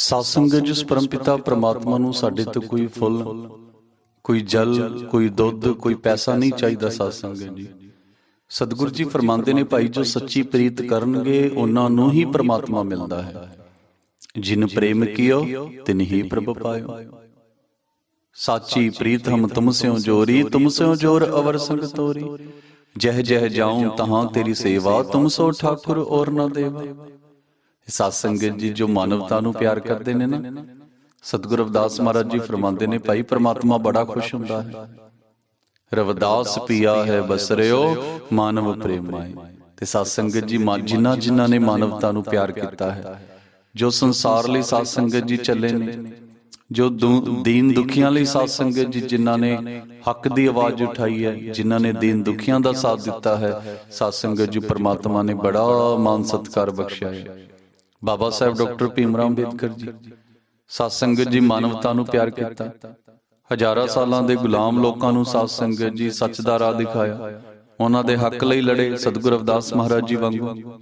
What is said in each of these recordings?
ਸਾਸੰਗ ਜਿਸ ਪਰਮਪਿਤਾ ਪ੍ਰਮਾਤਮਾ ਨੂੰ ਸਾਡੇ ਤੋਂ ਕੋਈ ਫੁੱਲ ਕੋਈ ਜਲ ਕੋਈ ਦੁੱਧ ਕੋਈ ਪੈਸਾ ਨਹੀਂ ਚਾਹੀਦਾ ਸਾਸੰਗ ਜੀ। ਸਤਿਗੁਰੂ ਜੀ ਫਰਮਾਉਂਦੇ ਨੇ ਭਾਈ ਜੋ ਸੱਚੀ ਪ੍ਰੀਤ ਕਰਨਗੇ ਉਹਨਾਂ ਨੂੰ ਹੀ ਪ੍ਰਮਾਤਮਾ ਮਿਲਦਾ ਹੈ। ਜਿਨ ਪ੍ਰੇਮ ਕੀਓ ਤਿਨ ਹੀ ਪ੍ਰਭ ਪਾਇਓ। ਸਾਚੀ ਪ੍ਰੀਤ ਹਮ ਤੁਮ ਸਿਓ ਜੋਰੀ ਤੁਮ ਸਿਓ ਜੋਰ ਅਵਰ ਸੰਗ ਤੋਰੀ। ਜਹ ਜਹ ਜਾਉ ਤਹਾਂ ਤੇਰੀ ਸੇਵਾ ਤੁਮ ਸੋ ਠਾਕੁਰ ਔਰ ਨਾ ਦੇਵਾ। ਸਾਧ ਸੰਗਤ ਜੀ ਜੋ ਮਾਨਵਤਾ ਨੂੰ ਪਿਆਰ ਕਰਦੇ ਨੇ ਨਾ ਸਤਿਗੁਰੂ ਰਵਿਦਾਸ ਮਹਾਰਾਜ ਜੀ ਫਰਮਾਉਂਦੇ ਨੇ ਭਾਈ ਪ੍ਰਮਾਤਮਾ ਬੜਾ ਖੁਸ਼ ਹੁੰਦਾ ਹੈ ਰਵਿਦਾਸ ਪੀਆ ਹੈ ਬਸਰਿਓ ਮਾਨਵ ਪ੍ਰੇਮਾਏ ਤੇ ਸਾਧ ਸੰਗਤ ਜੀ ਜਿਨ੍ਹਾਂ ਜਿਨ੍ਹਾਂ ਨੇ ਮਾਨਵਤਾ ਨੂੰ ਪਿਆਰ ਕੀਤਾ ਹੈ ਜੋ ਸੰਸਾਰ ਲਈ ਸਾਧ ਸੰਗਤ ਜੀ ਚੱਲੇ ਨੇ ਜੋ ਦੀਨ ਦੁਖੀਆਂ ਲਈ ਸਾਧ ਸੰਗਤ ਜੀ ਜਿਨ੍ਹਾਂ ਨੇ ਹੱਕ ਦੀ ਆਵਾਜ਼ ਉਠਾਈ ਹੈ ਜਿਨ੍ਹਾਂ ਨੇ ਦੀਨ ਦੁਖੀਆਂ ਦਾ ਸਾਥ ਦਿੱਤਾ ਹੈ ਸਾਧ ਸੰਗਤ ਜੀ ਪ੍ਰਮਾਤਮਾ ਨੇ ਬੜਾ ਮਾਨ ਸਤਕਾਰ ਬਖਸ਼ਿਆ ਹੈ ਬਾਬਾ ਸਾਹਿਬ ਡਾਕਟਰ ਭੀਮਰਾਮ ਅੰਬੇਦਕਰ ਜੀ। ਸਾਧ ਸੰਗਤ ਜੀ ਮਾਨਵਤਾ ਨੂੰ ਪਿਆਰ ਕੀਤਾ। ਹਜ਼ਾਰਾਂ ਸਾਲਾਂ ਦੇ ਗੁਲਾਮ ਲੋਕਾਂ ਨੂੰ ਸਾਧ ਸੰਗਤ ਜੀ ਸੱਚ ਦਾ ਰਾਹ ਦਿਖਾਇਆ। ਉਹਨਾਂ ਦੇ ਹੱਕ ਲਈ ਲੜੇ ਸਤਿਗੁਰੂ ਰਵਿਦਾਸ ਮਹਾਰਾਜ ਜੀ ਵਾਂਗੂ।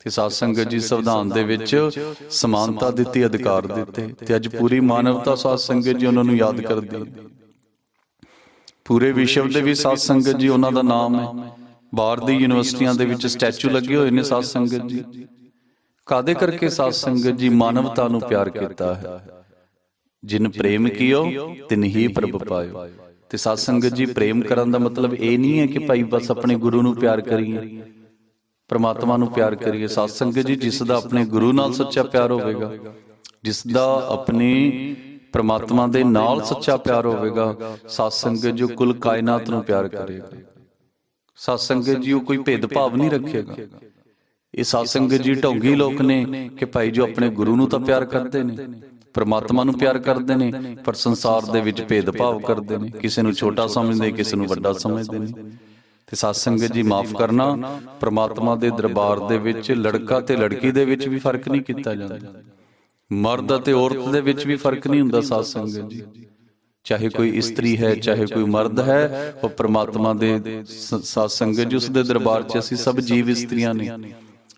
ਤੇ ਸਾਧ ਸੰਗਤ ਜੀ ਸੰਵਿਧਾਨ ਦੇ ਵਿੱਚ ਸਮਾਨਤਾ ਦਿੱਤੀ ਅਧਿਕਾਰ ਦਿੱਤੇ। ਤੇ ਅੱਜ ਪੂਰੀ ਮਾਨਵਤਾ ਸਾਧ ਸੰਗਤ ਜੀ ਉਹਨਾਂ ਨੂੰ ਯਾਦ ਕਰਦੀ ਹੈ। ਪੂਰੇ ਵਿਸ਼ਵ ਦੇ ਵੀ ਸਾਧ ਸੰਗਤ ਜੀ ਉਹਨਾਂ ਦਾ ਨਾਮ ਹੈ। ਬਾਹਰ ਦੀ ਯੂਨੀਵਰਸਿਟੀਆਂ ਦੇ ਵਿੱਚ ਸਟੈਚੂ ਲੱਗੇ ਹੋਏ ਨੇ ਸਾਧ ਸੰਗਤ ਜੀ। ਕਾਦੇ ਕਰਕੇ ਸਾਧ ਸੰਗਤ ਜੀ ਮਾਨਵਤਾ ਨੂੰ ਪਿਆਰ ਕੀਤਾ ਹੈ? ਜਿਨ ਪ੍ਰੇਮ ਕੀਓ ਤਿਨ ਹੀ ਪ੍ਰਭ ਪਾਇਓ। ਤੇ ਸਾਧ ਸੰਗਤ ਜੀ ਪ੍ਰੇਮ ਕਰਨ ਦਾ ਮਤਲਬ ਇਹ ਨਹੀਂ ਹੈ ਕਿ ਭਾਈ ਬਸ ਆਪਣੇ ਗੁਰੂ ਨੂੰ ਪਿਆਰ ਕਰੀਏ। ਪ੍ਰਮਾਤਮਾ ਨੂੰ ਪਿਆਰ ਕਰੀਏ। ਸਾਧ ਸੰਗਤ ਜੀ ਜਿਸ ਦਾ ਆਪਣੇ ਗੁਰੂ ਨਾਲ ਸੱਚਾ ਪਿਆਰ ਹੋਵੇਗਾ। ਜਿਸ ਦਾ ਆਪਣੇ ਪ੍ਰਮਾਤਮਾ ਦੇ ਨਾਲ ਸੱਚਾ ਪਿਆਰ ਹੋਵੇਗਾ। ਸਾਧ ਸੰਗਤ ਜੋ ਕੁੱਲ ਕਾਇਨਾਤ ਨੂੰ ਪਿਆਰ ਕਰੇਗਾ ਸਾਧ ਸੰਗਤ ਜੀ ਉਹ ਕੋਈ ਭੇਦਭਾਵ ਨਹੀਂ ਰੱਖੇਗਾ। ਇਹ ਸਾਧ ਸੰਗਤ ਜੀ ਢੋਂਗੀ ਲੋਕ ਨੇ ਕਿ ਭਾਈ ਜੋ ਆਪਣੇ ਗੁਰੂ ਨੂੰ ਤਾਂ ਪਿਆਰ ਕਰਦੇ ਨੇ, ਪਰਮਾਤਮਾ ਨੂੰ ਪਿਆਰ ਕਰਦੇ ਨੇ, ਪਰ ਸੰਸਾਰ ਦੇ ਵਿੱਚ ਭੇਦਭਾਵ ਕਰਦੇ ਨੇ, ਕਿਸੇ ਨੂੰ ਛੋਟਾ ਸਮਝਦੇ, ਕਿਸੇ ਨੂੰ ਵੱਡਾ ਸਮਝਦੇ ਨੇ। ਤੇ ਸਾਧ ਸੰਗਤ ਜੀ ਮਾਫ ਕਰਨਾ, ਪਰਮਾਤਮਾ ਦੇ ਦਰਬਾਰ ਦੇ ਵਿੱਚ ਲੜਕਾ ਤੇ ਲੜਕੀ ਦੇ ਵਿੱਚ ਵੀ ਫ਼ਰਕ ਨਹੀਂ ਕੀਤਾ ਜਾਂਦਾ। ਮਰਦ ਅਤੇ ਔਰਤ ਦੇ ਵਿੱਚ ਵੀ ਫ਼ਰਕ ਨਹੀਂ ਹੁੰਦਾ ਸਾਧ ਸੰਗਤ ਜੀ। ਚਾਹੇ ਕੋਈ ਇਸਤਰੀ ਹੈ, ਚਾਹੇ ਕੋਈ ਮਰਦ ਹੈ, ਉਹ ਪ੍ਰਮਾਤਮਾ ਦੇ ਸ- ਸਾਧ ਸੰਗਤ ਜੀ ਉਸ ਦੇ ਦਰਬਾਰ 'ਚ ਅਸੀਂ ਸਭ ਜੀਵ ਇਸਤਰੀਆਂ ਨੇ।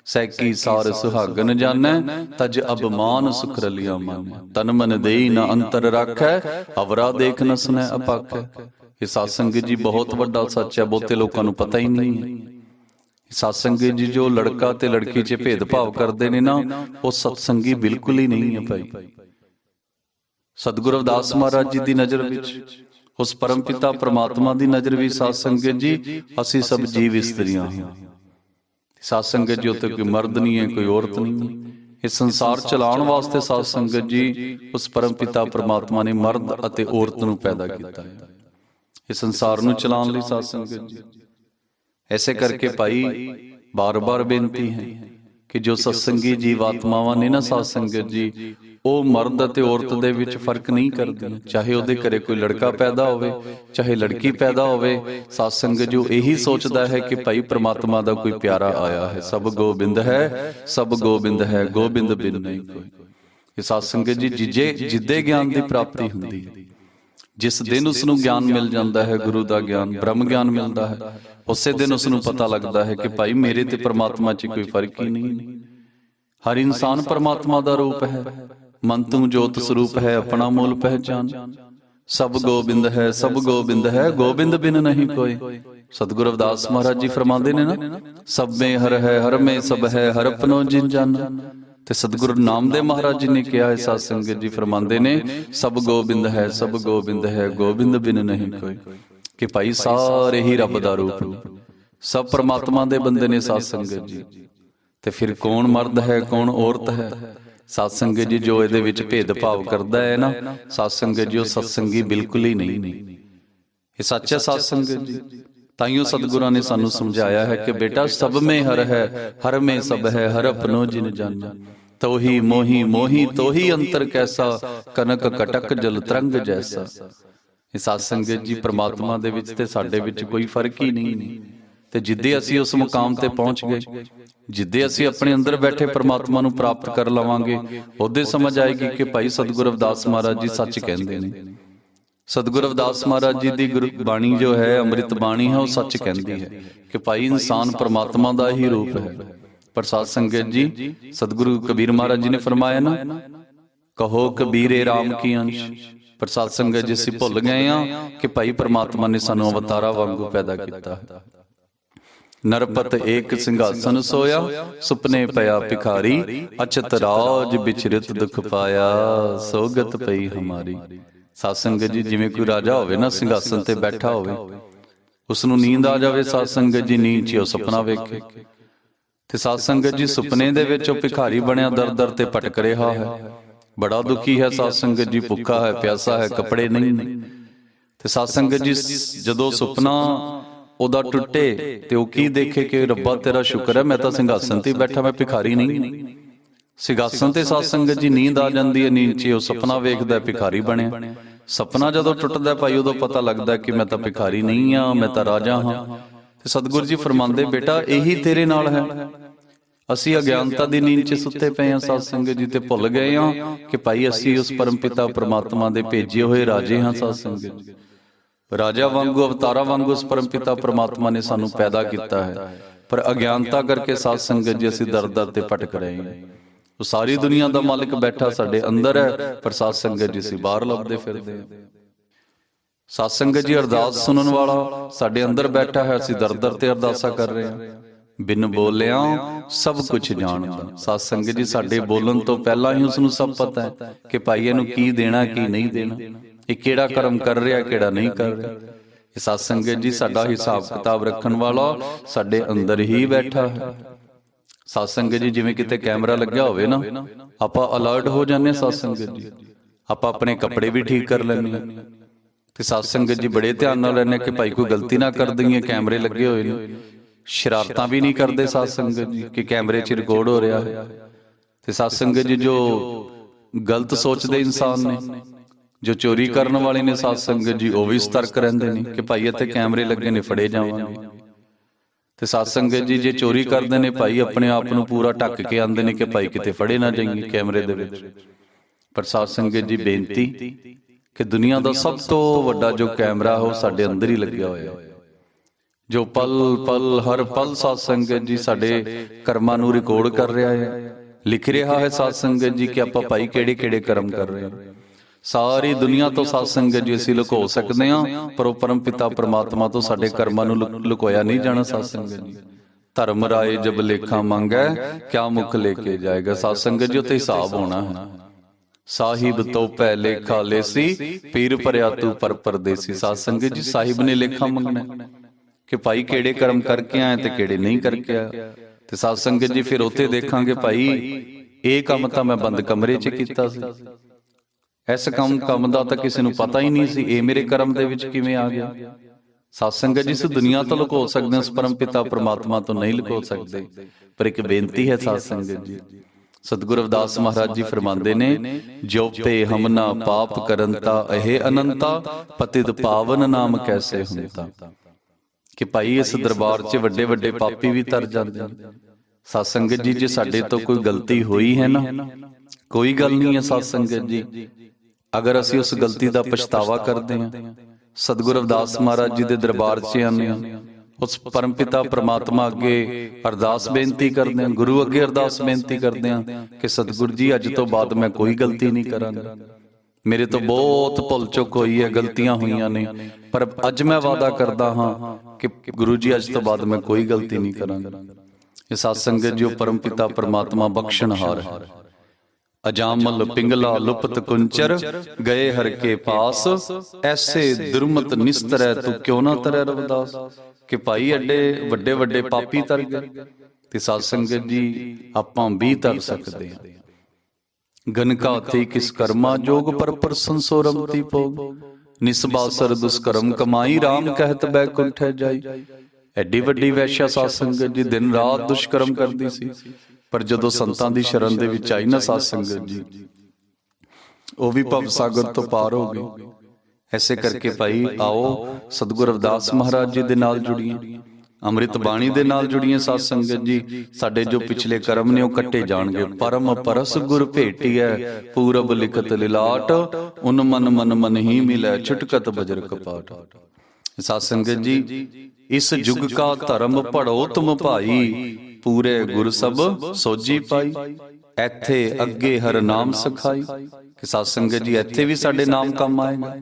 ਸੈਕੀ ਸਾਰ ਸੁਹਾਗਨ ਜਾਣੈ ਤਜ ਅਬਮਾਨ ਸੁਖ ਰਲਿਆ ਮਨ। ਤਨ ਮਨ ਦੇਈ ਨ ਅੰਤਰ ਰੱਖੈ ਅਵਰਾ ਦੇਖ ਨ ਸੁਨੈ ਅਪਾਖੈ। ਇਹ ਸਾਧ ਸੰਗਤ ਜੀ ਬਹੁਤ ਵੱਡਾ ਸੱਚ ਹੈ ਬਹੁਤੇ ਲੋਕਾਂ ਨੂੰ ਪਤਾ ਹੀ ਨਹੀਂ। ਹੈ ਸੰਗਤ ਜੀ ਜੋ ਲੜਕਾ ਤੇ ਲੜਕੀ 'ਚ ਭੇਦਭਾਵ ਕਰਦੇ ਨੇ ਨਾ ਉਹ ਸਤਸੰਗੀ ਬਿਲਕੁਲ ਹੀ ਨਹੀਂ ਹੈ ਭਾਈ। ਸਤਿਗੁਰੂ ਰਵਿਦਾਸ ਮਹਾਰਾਜ ਜੀ ਦੀ ਨਜ਼ਰ ਵਿੱਚ ਉਸ ਪਰਮਪਿਤਾ ਪ੍ਰਮਾਤਮਾ ਦੀ ਨਜ਼ਰ ਵਿੱਚ ਸਾਧ ਸੰਗਤ ਜੀ ਅਸੀਂ ਸਭ ਜੀਵ ਇਸਤਰੀਆਂ ਹਾਂ ਸਾਧ ਸੰਗਤ ਜੀ ਉੱਤੇ ਕੋਈ ਮਰਦ ਨਹੀਂ ਹੈ ਕੋਈ ਔਰਤ ਨਹੀਂ ਹੈ। ਇਹ ਸੰਸਾਰ ਚਲਾਉਣ ਵਾਸਤੇ ਸਾਧ ਸੰਗਤ ਜੀ ਉਸ ਪਰਮਪਿਤਾ ਪ੍ਰਮਾਤਮਾ ਨੇ ਮਰਦ ਅਤੇ ਔਰਤ ਨੂੰ ਪੈਦਾ ਕੀਤਾ ਹੈ। ਇਹ ਸੰਸਾਰ ਨੂੰ ਚਲਾਉਣ ਲਈ ਸਾਧ ਸੰਗਤ ਜੀ। ਐਸੇ ਕਰਕੇ ਭਾਈ ਬਾਰ-ਬਾਰ ਬੇਨਤੀ ਹੈ ਕਿ ਜੋ ਸਤਸੰਗੀ ਜੀਵ ਆਤਮਾਵਾਂ ਨੇ ਨਾ ਸਾਧ ਸੰਗਤ ਜੀ ਉਹ ਮਰਦ ਅਤੇ ਔਰਤ ਦੇ ਵਿੱਚ ਫ਼ਰਕ ਨਹੀਂ ਕਰਦੀਆਂ ਚਾਹੇ ਉਹਦੇ ਘਰੇ ਕੋਈ ਲੜਕਾ ਪੈਦਾ ਹੋਵੇ, ਚਾਹੇ ਲੜਕੀ ਪੈਦਾ ਹੋਵੇ ਸਾਧ ਸੰਗਤ ਜੋ ਇਹੀ ਸੋਚਦਾ ਹੈ ਕਿ ਭਾਈ ਪ੍ਰਮਾਤਮਾ ਦਾ ਕੋਈ ਪਿਆਰਾ ਆਇਆ ਹੈ। ਸਭ ਗੋਬਿੰਦ ਹੈ, ਸਭ ਗੋਬਿੰਦ ਹੈ, ਗੋਬਿੰਦ ਬਿਨ ਨਹੀਂ ਕੋਈ। ਇਹ ਸਾਧ ਸੰਗਤ ਜੀ ਜਿਜੇ, ਜਿੱਦੇ ਗਿਆਨ ਦੀ ਪ੍ਰਾਪਤੀ ਹੁੰਦੀ ਹੈ। ਜਿਸ ਦਿਨ ਉਸ ਨੂੰ ਗਿਆਨ ਮਿਲ ਜਾਂਦਾ ਹੈ, ਗੁਰੂ ਦਾ ਗਿਆਨ, ਬ੍ਰਹਮ ਗਿਆਨ ਮਿਲਦਾ ਹੈ, ਉਸੇ ਦਿਨ ਉਸ ਨੂੰ ਪਤਾ ਲੱਗਦਾ ਹੈ ਕਿ ਭਾਈ ਮੇਰੇ ਤੇ ਪਰਮਾਤਮਾ 'ਚ ਕੋਈ ਫ਼ਰਕ ਹੀ ਨਹੀਂ। ਹਰ ਇਨਸਾਨ ਪਰਮਾਤਮਾ ਦਾ ਰੂਪ ਹੈ। ਮਨ ਤੂੰ ਜੋਤ ਸਰੂਪ ਹੈ ਆਪਣਾ ਮੂਲ ਪਹਿਚਾਨ। ਸਭ ਗੋਬਿੰਦ ਹੈ ਸਭ ਗੋਬਿੰਦ ਹੈ ਗੋਬਿੰਦ ਬਿਨ ਨਹੀਂ ਕੋਈ। ਸਤਿਗੁਰੂ ਰਵਿਦਾਸ ਮਹਾਰਾਜ ਜੀ ਫਰਮਾਉਂਦੇ ਨੇ ਨਾ ਸਭ ਮੇ ਹਰ ਹੈ ਹਰ ਮੇ ਸਭ ਹੈ ਹਰ ਆਪਣੋ ਜਿਨ। ਜਨ। ਤੇ ਸਤਿਗੁਰੂ ਨਾਮਦੇਵ ਮਹਾਰਾਜ ਜੀ ਨੇ ਕਿਹਾ ਹੈ ਸਾਧ ਸੰਗਤ ਜੀ ਫਰਮਾਉਂਦੇ ਨੇ ਸਭ ਗੋਬਿੰਦ ਹੈ ਸਭ ਗੋਬਿੰਦ ਹੈ ਗੋਬਿੰਦ ਬਿਨ ਨਹੀਂ ਕੋਈ। ਕਿ ਭਾਈ ਸਾਰੇ ਹੀ ਰੱਬ ਦਾ ਰੂਪ। ਸਭ ਪ੍ਰਮਾਤਮਾ ਦੇ ਬੰਦੇ ਨੇ ਸਾਧ ਸੰਗਤ ਜੀ। ਤੇ ਫਿਰ ਕੌਣ ਮਰਦ ਹੈ ਕੌਣ ਔਰਤ ਹੈ ਸਾਧ ਸੰਗਤ ਜੀ ਜੋ ਇਹਦੇ ਵਿੱਚ ਭੇਦਭਾਵ ਕਰਦਾ ਹੈ ਨਾ ਸਾਧ ਸੰਗਤ ਜੀ ਉਹ ਸਤਸੰਗੀ ਬਿਲਕੁਲ ਹੀ ਨਹੀਂ। ਨੇ ਇਹ ਸੱਚ ਹੈ ਸਾਧ ਸੰਗਤ ਜੀ। ਤਾਈਓ ਸਤਿਗੁਰਾਂ ਨੇ ਸਾਨੂੰ ਸਮਝਾਇਆ ਹੈ ਕਿ ਬੇਟਾ, ਸਭ ਮੇ ਹਰ ਹੈ, ਹਰ ਮੇ ਸਭ ਹੈ, ਹਰ ਆਪਣੋ ਜਿਨ ਜਾਨਾ। ਤੋਹੀ ਮੋਹੀ ਮੋਹੀ ਤੋਹੀ ਅੰਤਰ ਕੈਸਾ, ਕਨਕ ਕਟਕ ਜਲ ਤਰੰਗ ਜੈਸਾ। ਇਹ ਸਾਧ ਸੰਗਤ ਜੀ ਪ੍ਰਮਾਤਮਾ ਦੇ ਵਿੱਚ ਤੇ ਸਾਡੇ ਵਿੱਚ ਕੋਈ ਫ਼ਰਕ ਹੀ ਨਹੀਂ। ਤੇ ਜਿੱਦੇ ਅਸੀਂ ਉਸ ਮੁਕਾਮ ਤੇ ਪਹੁੰਚ ਗਏ ਜਿੱਦੇ ਅਸੀਂ ਆਪਣੇ ਅੰਦਰ ਬੈਠੇ ਪ੍ਰਮਾਤਮਾ ਨੂੰ ਪ੍ਰਾਪਤ ਕਰ ਲਵਾਂਗੇ, ਉਹਦੇ ਸਮਝ ਆਏਗੀ ਕਿ ਭਾਈ ਸਤਿਗੁਰੂ ਅਵਦਾਸ ਮਹਾਰਾਜ ਜੀ ਸੱਚ ਕਹਿੰਦੇ ਨੇ। ਸਤਿਗੁਰੂ ਅਵਦਾਸ ਮਹਾਰਾਜ ਜੀ ਦੀ ਗੁਰੂ ਬਾਣੀ ਜੋ ਹੈ, ਅੰਮ੍ਰਿਤ ਬਾਣੀ ਹੈ, ਉਹ ਸੱਚ ਕਹਿੰਦੀ ਹੈ ਕਿ ਭਾਈ ਇਨਸਾਨ ਪਰਮਾਤਮਾ ਦਾ ਹੀ ਰੂਪ ਹੈ। ਪਰ ਸਾਧ ਸੰਗਤ ਜੀ, ਸਤਿਗੁਰੂ ਕਬੀਰ ਮਹਾਰਾਜ ਜੀ ਨੇ ਫਰਮਾਇਆ ਨਾ, ਕਹੋ ਕਬੀਰੇ RAM ਕੀ ਅੰਸ਼? ਪਰ ਸਾਧ ਸੰਗਤ ਜੀ, ਅਸੀਂ ਭੁੱਲ ਗਏ ਆ ਕਿ ਭਾਈ ਪਰਮਾਤਮਾ ਨੇ ਸਾਨੂੰ ਅਵਤਾਰਾ ਵਾਂਗੂ ਪੈਦਾ ਕੀਤਾ ਹੈ। ਨਰਪਤ ਏਕ ਸਿੰਘਾਸਨ ਸੋਇਆ, ਸੁਪਨੇ ਪਿਆ ਭਿਖਾਰੀ ਅਚਤ ਰਾਜ ਵਿਚਰਿਤ ਦੁਖ ਪਾਇਆ, ਸੋਗਤ ਪਈ ਹਮਾਰੀ। ਸਾਧ ਜੀ, ਜਿਵੇਂ ਕੋਈ ਰਾਜਾ ਹੋਵੇ ਨਾ, ਸਿੰਘਾਸਨ ਤੇ ਬੈਠਾ ਹੋਵੇ ਉਸ ਨੂੰ ਨੀਂਦ ਆ ਜਾਵੇ, ਸਾਧ ਜੀ, ਨੀਂਦ 'ਚ ਉਹ ਸੁਪਨਾ ਵੇਖੇ। ਤੇ ਸਾਧ ਜੀ, ਸੁਪਨੇ ਦੇ ਵਿੱਚ ਉਹ ਭਿਖਾਰੀ ਬਣਿਆ ਦਰ ਦਰ ਤੇ ਭਟਕ ਰਿਹਾ ਹੈ। ਬੜਾ ਦੁਖੀ ਹੈ ਸਾਧ ਜੀ, ਭੁੱਖਾ ਹੈ, ਪਿਆਸਾ ਹੈ, ਕੱਪੜੇ ਨਹੀਂ ਤੇ ਸਾਧ ਜੀ, ਜਦੋਂ ਸੁਪਨਾ ਉਹਦਾ ਟੁੱਟੇ ਤੇ ਉਹ ਕੀ ਦੇਖੇ ਕਿ ਰੱਬਾ ਤੇਰਾ ਸ਼ੁਕਰ ਹੈ ਮੈਂ ਤਾਂ ਸਿੰਘਾਸਨ ਤੇ ਬੈਠਾ ਮੈਂ ਭਿਖਾਰੀ ਨਹੀਂ। ਸਿੰਘਾਸਨ ਤੇ ਸਾਧ ਸੰਗਤ ਜੀ ਨੀਂਦ ਆ ਜਾਂਦੀ ਹੈ ਨੀਂਦ 'ਚ ਉਹ ਸੁਪਨਾ ਵੇਖਦਾ ਭਿਖਾਰੀ ਬਣਿਆ। ਸੁਪਨਾ ਜਦੋਂ ਟੁੱਟਦਾ ਭਾਈ ਉਦੋਂ ਪਤਾ ਲੱਗਦਾ ਕਿ ਮੈਂ ਤਾਂ ਭਿਖਾਰੀ ਨਹੀਂ ਆ ਮੈਂ ਤਾਂ ਰਾਜਾ ਹਾਂ। ਤੇ ਸਤਿਗੁਰੂ ਜੀ ਫਰਮਾਉਂਦੇ ਬੇਟਾ ਇਹੀ ਤੇਰੇ ਨਾਲ ਹੈ। ਅਸੀਂ ਅਗਿਆਨਤਾ ਦੀ ਨੀਂਦ 'ਚ ਸੁੱਤੇ ਪਏ ਹਾਂ ਸਾਧ ਸੰਗਤ ਜੀ ਤੇ ਭੁੱਲ ਗਏ ਹਾਂ ਕਿ ਭਾਈ ਅਸੀਂ ਉਸ ਪਰਮਪਿਤਾ ਪ੍ਰਮਾਤਮਾ ਦੇ ਭੇਜੇ ਹੋਏ ਰਾਜੇ ਹਾਂ ਸਾਧ ਸੰਗਤ ਜੀ ਰਾਜਾ ਵਾਂਗੂ, ਅਵਤਾਰਾ ਵਾਂਗੂ ਉਸ ਪਰਮਪਿਤਾ ਪ੍ਰਮਾਤਮਾ ਨੇ ਸਾਨੂੰ ਪੈਦਾ ਕੀਤਾ ਹੈ। ਪਰ ਅਗਿਆਨਤਾ ਕਰਕੇ ਸਾਧ ਸੰਗਤ ਜੀ, ਅਸੀਂ ਦਰ ਦਰ ਤੇ ਭਟਕ ਰਹੇ ਹਾਂ। ਉਹ ਸਾਰੀ ਦੁਨੀਆ ਦਾ ਮਾਲਕ ਬੈਠਾ ਸਾਡੇ ਅੰਦਰ ਹੈ, ਪਰ ਸਾਧ ਸੰਗਤ ਜੀ, ਅਸੀਂ ਬਾਹਰ ਲੱਭਦੇ ਫਿਰਦੇ ਹਾਂ। ਸਾਧ ਸੰਗਤ ਜੀ, ਅਰਦਾਸ ਸੁਣਨ ਵਾਲਾ ਸਾਡੇ ਅੰਦਰ ਬੈਠਾ ਹੈ, ਅਸੀਂ ਦਰ ਦਰ ਤੇ ਅਰਦਾਸਾਂ ਕਰ ਰਹੇ ਹਾਂ। ਬਿਨ ਬੋਲਿਆ ਸਭ ਕੁਝ ਜਾਣਦਾ। ਸਾਧ ਸੰਗਤ ਜੀ, ਸਾਡੇ ਬੋਲਣ ਤੋਂ ਪਹਿਲਾਂ ਹੀ ਉਸ ਨੂੰ ਸਭ ਪਤਾ ਹੈ ਕਿ ਭਾਈ, ਇਹਨੂੰ ਕੀ ਦੇਣਾ, ਕੀ ਨਹੀਂ ਦੇਣਾ। ਇਹ ਕਿਹੜਾ ਕਰਮ ਕਰ ਰਿਹਾ, ਕਿਹੜਾ ਨਹੀਂ ਕਰ ਰਿਹਾ। ਇਹ ਸਾਧ ਸੰਗਤ ਜੀ, ਸਾਡਾ ਹਿਸਾਬ ਕਿਤਾਬ ਰੱਖਣ ਵਾਲਾ, ਸਾਡੇ ਅੰਦਰ ਹੀ ਬੈਠਾ ਹੈ। ਸਾਧ ਸੰਗਤ ਜੀ, ਜਿਵੇਂ ਕਿਤੇ ਕੈਮਰਾ ਲੱਗਿਆ ਹੋਵੇ ਨਾ, ਆਪਾਂ ਅਲਰਟ ਹੋ ਜਾਂਦੇ ਹਾਂ ਸਾਧ ਸੰਗਤ ਜੀ। ਆਪਾਂ ਆਪਣੇ ਕੱਪੜੇ ਵੀ ਠੀਕ ਕਰ ਲੈਂਦੇ ਹਾਂ। ਤੇ ਸਾਧ ਸੰਗਤ ਜੀ ਬੜੇ ਧਿਆਨ ਨਾਲ ਲੈਣੇ ਕਿ ਭਾਈ ਕੋਈ ਗਲਤੀ ਨਾ ਕਰ ਦਈਏ, ਕੈਮਰੇ ਲੱਗੇ ਹੋਏ ਨੇ। ਸ਼ਰਾਰਤਾਂ ਵੀ ਨਹੀਂ ਕਰਦੇ ਸਾਧ ਸੰਗਤ ਜੀ, ਕਿ ਕੈਮਰੇ 'ਚ ਰਿਕਾਰਡ ਹੋ ਰਿਹਾ ਹੈ। ਤੇ ਸਾਧ ਸੰਗਤ ਜੀ ਜੋ ਗਲਤ ਸੋਚਦੇ ਇਨਸਾਨ ਨੇ ਜੋ ਚੋਰੀ ਕਰਨ ਵਾਲੇ ਨੇ ਸਾਧ ਸੰਗਤ ਜੀ, ਉਹ ਵੀ ਸਤਰਕ ਰਹਿੰਦੇ ਨੇ ਕਿ ਭਾਈ ਇੱਥੇ ਕੈਮਰੇ ਲੱਗੇ ਨੇ, ਫੜੇ ਜਾਵਾਂਗੇ। ਤੇ ਸਾਧ ਸੰਗਤ ਜੀ, ਜੇ ਚੋਰੀ ਕਰਦੇ ਨੇ, ਭਾਈ ਆਪਣੇ ਆਪ ਨੂੰ ਪੂਰਾ ਢੱਕ ਕੇ ਆਂਦੇ ਨੇ ਕਿ ਭਾਈ ਕਿਤੇ ਫੜੇ ਨਾ ਜਾਈਏ ਕੈਮਰੇ ਦੇ ਵਿੱਚ। ਪਰ ਸਾਧ ਸੰਗਤ ਜੀ, ਬੇਨਤੀ ਕਿ ਦੁਨੀਆ ਦਾ ਸਭ ਤੋਂ ਵੱਡਾ ਜੋ ਕੈਮਰਾ ਹੈ ਉਹ ਸਾਡੇ ਅੰਦਰ ਹੀ ਲੱਗਿਆ ਹੋਇਆ ਹੈ। ਜੋ ਪਲ ਪਲ, ਹਰ ਪਲ ਸਾਧ ਸੰਗਤ ਜੀ ਸਾਡੇ ਕਰਮਾਂ ਨੂੰ ਰਿਕਾਰਡ ਕਰ ਰਿਹਾ ਹੈ। ਲਿਖ ਰਿਹਾ ਹੈ ਸਾਧ ਸੰਗਤ ਜੀ ਕਿ ਆਪਾਂ ਭਾਈ ਕਿਹੜੇ ਕਿਹੜੇ ਕਰਮ ਕਰ ਰਹੇ ਹਾਂ। ਸਾਰੀ ਦੁਨੀਆ ਤੋਂ ਸਾਧ ਸੰਗਤ ਜੀ ਅਸੀਂ ਲੁਕੋ ਸਕਦੇ ਹਾਂ ਪਰ ਉਹ ਪਰਮ ਪਿਤਾ ਪ੍ਰਮਾਤਮਾ ਤੋਂ ਸਾਡੇ ਕਰਮਾਂ ਨੂੰ ਲੁਕੋਇਆ ਨਹੀਂ ਜਾਣਾ ਸਾਧ ਸੰਗਤ ਜੀ। ਧਰਮ ਰਾਏ ਜਬ ਲੇਖਾ ਮੰਗੈ ਕਿਆ ਮੁਖ ਲੈ ਕੇ ਜਾਏਗਾ? ਸਾਧ ਸੰਗਤ ਜੀ ਉੱਤੇ ਹਿਸਾਬ ਹੋਣਾ ਹੈ। ਸਾਹਿਬ ਤੋਂ ਪੈ ਲੇਖਾ ਲੈਸੀ ਪੀਰ ਭਰਿਆ ਤੂੰ ਪਰ ਪਰਦੇਸੀ। ਸਾਧ ਸੰਗਤ ਜੀ ਸਾਹਿਬ ਨੇ ਲੇਖਾ ਮੰਗਣਾ ਕਿ ਭਾਈ ਕਿਹੜੇ ਕਰਮ ਕਰਕੇ ਆਏ ਤੇ ਕਿਹੜੇ ਨਹੀਂ ਕਰਕੇ ਆਏ? ਤੇ ਸਾਧ ਸੰਗਤ ਜੀ ਫਿਰ ਉੱਥੇ ਦੇਖਾਂਗੇ ਭਾਈ ਇਹ ਕੰਮ ਤਾਂ ਮੈਂ ਬੰਦ ਕਮਰੇ 'ਚ ਕੀਤਾ ਸੀ ਇਸ ਕੰਮ ਕੰਮ ਦਾ ਤਾਂ ਕਿਸੇ ਨੂੰ ਪਤਾ ਹੀ ਨਹੀਂ ਸੀ ਇਹ ਮੇਰੇ ਕਰਮ ਦੇ ਵਿੱਚ ਕਿਵੇਂ ਆ ਗਿਆ? ਸਾਧ ਸੰਗਤ ਜੀ ਇਸ ਦੁਨੀਆ ਤੋਂ ਲੁਕੋ ਸਕਦੇ ਉਸ ਪਰਮ ਪਿਤਾ ਪ੍ਰਮਾਤਮਾ ਤੋਂ ਨਹੀਂ ਲੁਕੋ ਸਕਦੇ। ਪਰ ਇੱਕ ਬੇਨਤੀ ਹੈ ਸਾਧ ਸੰਗਤ ਜੀ। ਸਤਿਗੁਰੂ ਰਵਿਦਾਸ ਮਹਾਰਾਜ ਜੀ ਫਰਮਾਉਂਦੇ ਨੇ ਜੋ ਤੇ ਹਮਨਾ ਪਾਪ ਕਰੰਤਾ ਇਹ ਅਨੰਤਾ ਪਤਿਤ ਪਾਵਨ ਨਾਮ ਕੈਸੇ ਹੁੰਤਾ ਕਿ ਭਾਈ ਇਸ ਦਰਬਾਰ 'ਚ ਵੱਡੇ ਵੱਡੇ ਪਾਪੀ ਵੀ ਤਰ ਜਾਂਦੇ ਨੇ। ਸਾਧ ਸੰਗਤ ਜੀ ਜੇ ਸਾਡੇ ਤੋਂ ਕੋਈ ਗਲਤੀ ਹੋਈ ਹੈ ਨਾ ਕੋਈ ਗੱਲ ਨਹੀਂ ਹੈ ਸਾਧ ਸੰਗਤ ਜੀ ਅਗਰ ਅਸੀਂ ਉਸ ਗਲਤੀ ਦਾ ਪਛਤਾਵਾ ਕਰਦੇ ਹਾਂ, ਸਤਿਗੁਰੂ ਅਰਦਾਸ ਮਹਾਰਾਜ ਜੀ ਦੇ ਦਰਬਾਰ 'ਚ ਆਉਂਦੇ ਹਾਂ, ਉਸ ਪਰਮਪਿਤਾ ਪ੍ਰਮਾਤਮਾ ਅੱਗੇ ਅਰਦਾਸ ਬੇਨਤੀ ਕਰਦੇ ਹਾਂ, ਗੁਰੂ ਅੱਗੇ ਅਰਦਾਸ ਬੇਨਤੀ ਕਰਦੇ ਹਾਂ ਕਿ ਸਤਿਗੁਰੂ ਜੀ, ਅੱਜ ਤੋਂ ਬਾਅਦ ਮੈਂ ਕੋਈ ਗਲਤੀ ਨਹੀਂ ਕਰਾਂਗਾ। ਮੇਰੇ ਤੋਂ ਬਹੁਤ ਭੁੱਲ ਚੁੱਕ ਹੋਈ ਹੈ ਗਲਤੀਆਂ ਹੋਈਆਂ ਨੇ, ਪਰ ਅੱਜ ਮੈਂ ਵਾਅਦਾ ਕਰਦਾ ਹਾਂ ਕਿ ਗੁਰੂ ਜੀ, ਅੱਜ ਤੋਂ ਬਾਅਦ ਮੈਂ ਕੋਈ ਗਲਤੀ ਨਹੀਂ ਕਰਾਂਗਾ। ਇਹ ਸਾਧ ਸੰਗਤ ਜੋ ਪਰਮ ਪਿਤਾ ਪਰਮਾਤਮਾ ਬਖਸ਼ਣਹਾਰ ਹੈ। ਅਜਾਮਲ ਪਿੰਗਲਾ ਲੁਪਤ ਕੁੰਚਰ, ਗਏ ਹਰ ਕੇ ਪਾਸ, ਐਸੇ ਦੁਰਮਤ ਨਿਸਤਰੈ ਤੂੰ ਕਿਉਂ ਨਾ ਤਰੈ ਰਵਦਾਸ? ਕਿ ਭਾਈ ਅੱਡੇ ਵੱਡੇ ਵੱਡੇ ਪਾਪੀ ਤਰ ਗਏ, ਤੇ ਸਾਧ ਸੰਗਤ ਜੀ ਆਪਾਂ ਵੀ ਤਰ ਸਕਦੇ ਹਾਂ। ਗਨਕਾ ਤੇ ਕਿਸ ਕਰਮਾ ਜੋਗ ਪਰ ਸੰਸੋਰਮਤੀ ਭੋਗ ਨਿਸਬਾਸਰ ਦੁਸਕਰਮ ਕਮਾਈ RAM ਕਹਿਤ ਬੈਕੁੰਠੈ ਜਾਈ। ਐਡੀ ਵੱਡੀ ਵੈਸ਼ਿਆ ਸਾਧ ਸੰਗਤ ਜੀ ਦਿਨ ਰਾਤ ਦੁਸ਼ਕਰਮ ਕਰਦੀ ਸੀ। ਪਰ ਜਦੋਂ ਸੰਤਾਂ ਦੀ ਸ਼ਰਨ ਦੇ ਵਿੱਚ ਆਈ ਨਾ ਸਾਧ ਸੰਗਤ ਜੀ ਉਹ ਵੀ ਭਵ ਸਾਗਰ ਤੋਂ ਪਾਰ ਹੋ ਗਈ। ਐਸੇ ਕਰਕੇ ਭਾਈ ਆਓ ਸਤਿਗੁਰੂ ਰਵਿਦਾਸ ਮਹਾਰਾਜ ਜੀ ਦੇ ਨਾਲ ਜੁੜੀਏ ਅੰਮ੍ਰਿਤ ਬਾਣੀ ਦੇ ਨਾਲ ਜੁੜੀਏ ਸਾਧ ਸੰਗਤ ਜੀ। ਸਾਡੇ ਜੋ ਪਿਛਲੇ ਕਰਮ ਨੇ ਉਹ ਕੱਟੇ ਜਾਣਗੇ। ਪਰਮ ਪਰਸ ਗੁਰ ਭੇਟੀਐ ਪੂਰਬ ਲਿਖਤ ਲਿਲਾਟ ਉਨ ਮਨ ਮਨ ਮਨ ਹੀ ਮਿਲੈ ਛੁਟਕਤ ਬਜਰ ਕਪਾਟ। ਸਾਧ ਸੰਗਤ ਜੀ ਇਸ ਯੁਗ ਕਾ ਧਰਮ ਪੜੋ ਤੁਮ ਭਾਈ। ਪੂਰੇ ਗੁਰ ਸਭ ਸੋਜੀ ਪਾਈ। ਐਥੇ ਅੱਗੇ ਹਰ ਨਾਮ ਸਖਾਈ। ਕਿ ਸਾਧ ਸੰਗਤ ਜੀ ਇੱਥੇ ਵੀ ਸਾਡੇ ਨਾਮ ਕੰਮ ਆਏਗਾ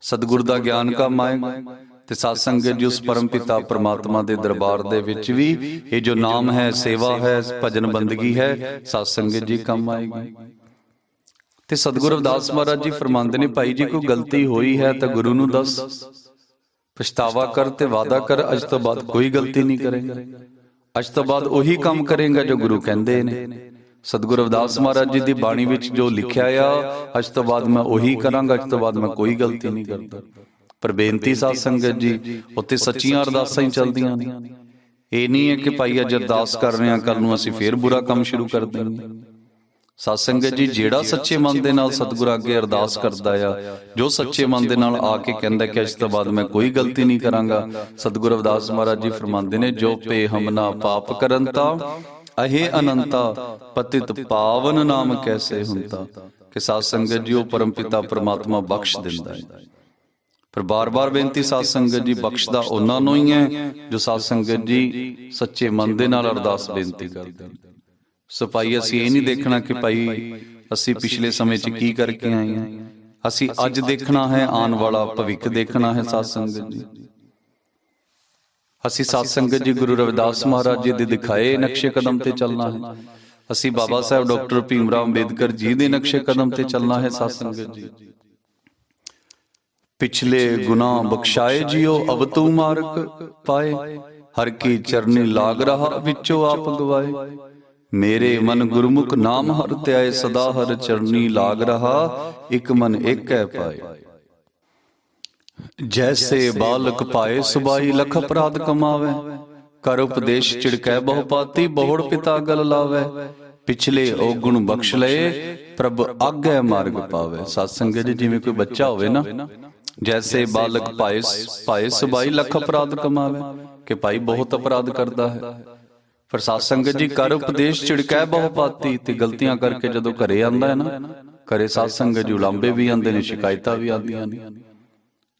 ਸਤਿਗੁਰ ਦਾ ਗਿਆਨ ਕੰਮ ਆਏਗਾ ਤੇ ਸਾਧ ਸੰਗਤ ਜੀ ਉਸ ਪਰਮ ਪਿਤਾ ਪ੍ਰਮਾਤਮਾ ਦੇ ਦਰਬਾਰ ਦੇ ਵਿੱਚ ਵੀ ਇਹ ਜੋ ਨਾਮ ਹੈ ਸੇਵਾ ਹੈ ਭਜਨ ਬੰਦਗੀ ਹੈ ਸਾਧ ਸੰਗਤ ਜੀ ਕੰਮ ਆਏਗੀ। ਤੇ ਸਤਿਗੁਰੂ ਰਵਿਦਾਸ ਮਹਾਰਾਜ ਜੀ ਫਰਮਾਉਂਦੇ ਨੇ ਭਾਈ ਜੀ ਕੋਈ ਗਲਤੀ ਹੋਈ ਹੈ ਤਾਂ ਗੁਰੂ ਨੂੰ ਦੱਸ। ਪਛਤਾਵਾ ਕਰ ਤੇ ਵਾਦਾ ਕਰ ਅੱਜ ਤੋਂ ਬਾਅਦ ਕੋਈ ਗਲਤੀ ਨਹੀਂ ਕਰੇਗਾ। ਅੱਜ ਤੋਂ ਬਾਅਦ ਉਹੀ ਕੰਮ ਕਰੇਗਾ ਜੋ ਗੁਰੂ ਕਹਿੰਦੇ ਨੇ। ਸਤਿਗੁਰੂ ਅਵਦਾਸ ਮਹਾਰਾਜ ਜੀ ਦੀ ਬਾਣੀ ਵਿੱਚ ਜੋ ਲਿਖਿਆ ਆ, ਅੱਜ ਤੋਂ ਬਾਅਦ ਮੈਂ ਉਹੀ ਕਰਾਂਗਾ, ਅੱਜ ਤੋਂ ਬਾਅਦ ਮੈਂ ਕੋਈ ਗਲਤੀ ਨਹੀਂ ਕਰਦਾ। ਪਰ ਬੇਨਤੀ ਸਾਧ ਸੰਗਤ ਜੀ ਉੱਤੇ ਸੱਚੀਆਂ ਅਰਦਾਸਾਂ ਹੀ ਚੱਲਦੀਆਂ ਨੇ। ਇਹ ਨਹੀਂ ਹੈ ਕਿ ਭਾਈ ਅੱਜ ਅਰਦਾਸ ਕਰ ਰਹੇ ਹਾਂ ਕੱਲ ਨੂੰ ਅਸੀਂ ਫੇਰ ਬੁਰਾ ਕੰਮ ਸ਼ੁਰੂ ਕਰ ਦਿੰਦੇ ਸਾਧ ਸੰਗਤ ਜੀ ਜਿਹੜਾ ਸੱਚੇ ਮਨ ਦੇ ਨਾਲ ਸਤਿਗੁਰੂ ਅੱਗੇ ਅਰਦਾਸ ਕਰਦਾ ਆ ਜੋ ਸੱਚੇ ਮਨ ਦੇ ਨਾਲ ਆ ਕੇ ਕਹਿੰਦਾ ਕਿ ਅੱਜ ਤੋਂ ਬਾਅਦ ਮੈਂ ਕੋਈ ਗਲਤੀ ਨਹੀਂ ਕਰਾਂਗਾ। ਸਤਿਗੁਰੂ ਰਵਿਦਾਸ ਮਹਾਰਾਜ ਜੀ ਫਰਮਾਉਂਦੇ ਨੇ ਜੋ ਪੇ ਹਮਨਾ ਪਾਪ ਕਰਨ ਤਾ ਅਹੇ ਅਨੰਤਾ ਪਤਿਤ ਪਾਵਨ ਨਾਮ ਕੈਸੇ ਹੁੰਤਾ ਕਿ ਸਾਧ ਸੰਗਤ ਜੀ ਉਹ ਪਰਮ ਪਿਤਾ ਪ੍ਰਮਾਤਮਾ ਬਖਸ਼ ਦਿੰਦਾ ਹੈ। ਪਰ ਬਾਰ-ਬਾਰ ਬੇਨਤੀ ਸਾਧ ਸੰਗਤ ਜੀ ਬਖਸ਼ਦਾ ਉਹਨਾਂ ਨੂੰ ਹੀ ਹੈ ਜੋ ਸਾਧ ਸੰਗਤ ਜੀ ਸੱਚੇ ਮਨ ਦੇ ਨਾਲ ਅਰਦਾਸ ਬੇਨਤੀ ਕਰਦੇ ਨੇ ਸੋ ਭਾਈ ਅਸੀਂ ਇਹ ਨਹੀਂ ਦੇਖਣਾ ਕਿ ਭਾਈ ਅਸੀਂ ਪਿਛਲੇ ਸਮੇਂ 'ਚ ਕੀ ਕਰਕੇ ਆਏ ਹਾਂ। ਅਸੀਂ ਅੱਜ ਦੇਖਣਾ ਹੈ ਆਉਣ ਵਾਲਾ ਭਵਿੱਖ ਦੇਖਣਾ ਹੈ ਸਾਧ ਸੰਗਤ ਜੀ। ਅਸੀਂ ਸਾਧ ਸੰਗਤ ਜੀ ਗੁਰੂ ਰਵਿਦਾਸ ਮਹਾਰਾਜ ਜੀ ਦੇ ਦਿਖਾਏ ਨਕਸ਼ੇ ਕਦਮ ਤੇ ਚੱਲਣਾ ਹੈ। ਅਸੀਂ ਬਾਬਾ ਸਾਹਿਬ ਡਾਕਟਰ ਭੀਮਰਾਵ ਅੰਬੇਦਕਰ ਜੀ ਦੇ ਨਕਸ਼ੇ ਕਦਮ ਤੇ ਚੱਲਣਾ ਹੈ ਸਾਧ ਸੰਗਤ ਜੀ। ਪਿਛਲੇ ਗੁਨਾਹ ਬਖਸ਼ਾਏ ਜਿਉ ਅਬ ਤੂੰ ਮਾਰਕ ਪਾਏ। ਹਰ ਕੀ ਚਰਨੀ ਲਾਗ ਰਹਾ ਵਿੱਚੋਂ ਆਪ ਗਵਾਏ। ਮੇਰੇ ਮਨ ਗੁਰਮੁਖ ਨਾਮ ਹਰ ਧਿਆਏ ਸਦਾ ਹਰ ਚਰਨੀ ਲਾਗ ਰਹਾ ਇਕ ਮਨ ਏਕੈ ਪਾਏ। ਜੈਸੇ ਬਾਲਕ ਪਾਏ ਸੁਬਾਈ ਲਖ ਅਪਰਾਧ ਕਮਾਵੇ। ਕਰ ਉਪਦੇਸ਼ ਚਿੜਕੈ ਬਹੁ ਪਾਤੀ ਬਹੁੜ ਪਿਤਾ ਗਲ ਲਾਵੇ। ਪਿਛਲੇ ਉਹ ਗੁਣ ਬਖਸ਼ ਲਏ ਪ੍ਰਭ ਆਗੇ ਮਾਰਗ ਪਾਵੇ। ਸਤ ਸੰਗਤ ਜੀ ਜਿਵੇਂ ਕੋਈ ਬੱਚਾ ਹੋਵੇ ਨਾ ਜੈਸੇ ਬਾਲਕ ਪਾਏ ਪਾਏ ਸੁਬਾਈ ਲਖ ਅਪਰਾਧ ਕਮਾਵੇ ਕਿ ਭਾਈ ਬਹੁਤ ਅਪਰਾਧ ਕਰਦਾ ਹੈ। ਫਿਰ ਸਾਧ ਸੰਗਤ ਜੀ ਕਰ ਉਪਦੇਸ਼ ਝਿੜਕੈ ਬਹੁ ਪਾਤੀ ਤੇ ਗਲਤੀਆਂ ਕਰਕੇ ਜਦੋਂ ਘਰੇ ਆਂਦਾ ਹੈ ਨਾ, ਘਰੇ ਸਾਧ ਸੰਗਤ ਜੀ ਉਲਾਂਬੇ ਵੀ ਆਂਦੇ ਨੇ, ਸ਼ਿਕਾਇਤਾਂ ਵੀ ਆਉਂਦੀਆਂ ਨੇ।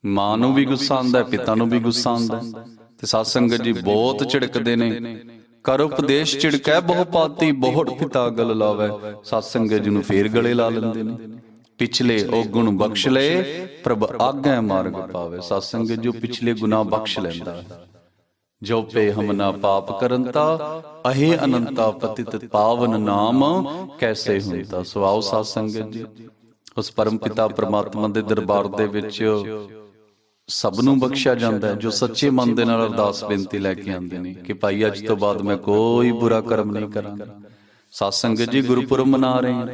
ਮਾਂ ਨੂੰ ਵੀ ਗੁੱਸਾ ਆਂਦਾ, ਪਿਤਾ ਨੂੰ ਵੀ ਗੁੱਸਾ ਆਂਦਾ। ਤੇ ਸਾਧ ਸੰਗਤ ਜੀ ਬਹੁਤ ਝਿੜਕਦੇ ਨੇ। ਕਰ ਉਪਦੇਸ਼ ਝਿੜਕੈ ਬਹੁ ਪਾਤੀ ਬਹੁਤ ਪਿਤਾ ਗਲ ਲਾਵੇ। ਸਾਧ ਸੰਗਤ ਜੀ ਨੂੰ ਫੇਰ ਗਲੇ ਲਾ ਲੈਂਦੇ ਨੇ। ਪਿਛਲੇ ਉਹ ਗੁਣ ਬਖਸ਼ ਲਏ, ਪ੍ਰਭ ਆਗੇ ਮਾਰਗ ਪਾਵੇ। ਸਾਧ ਸੰਗਤ ਜੋ ਪਿਛਲੇ ਗੁਨਾਹ ਬਖਸ਼ ਲੈਂਦਾ ਹੈ। ਜੋ ਪੇ ਹਮਨਾ ਪਾਪ ਕਰੰਤਾ, ਅਹੇ ਅਨੰਤਾ ਪਤਿਤ ਪਾਵਨ ਨਾਮ, ਕੈਸੇ ਹੁੰਦਾ ਸੋ ਆਓ ਸਾਧ ਸੰਗਤ ਜੀ। ਉਸ ਪਰਮ ਪਿਤਾ ਪ੍ਰਮਾਤਮਾ ਦੇ ਦਰਬਾਰ ਦੇ ਵਿੱਚ ਸਭ ਨੂੰ ਬਖਸ਼ਿਆ ਜਾਂਦਾ ਹੈ, ਜੋ ਸੱਚੇ ਮਨ ਦੇ ਨਾਲ ਅਰਦਾਸ ਬੇਨਤੀ ਲੈ ਕੇ ਆਉਂਦੇ ਨੇ ਕਿ ਭਾਈ ਅੱਜ ਤੋਂ ਬਾਅਦ ਮੈਂ ਕੋਈ ਬੁਰਾ ਕਰਮ ਨਹੀਂ ਕਰਾਂਗਾ। ਸਾਧ ਸੰਗਤ ਜੀ, ਗੁਰਪੁਰਬ ਮਨਾ ਰਹੇ ਹਾਂ।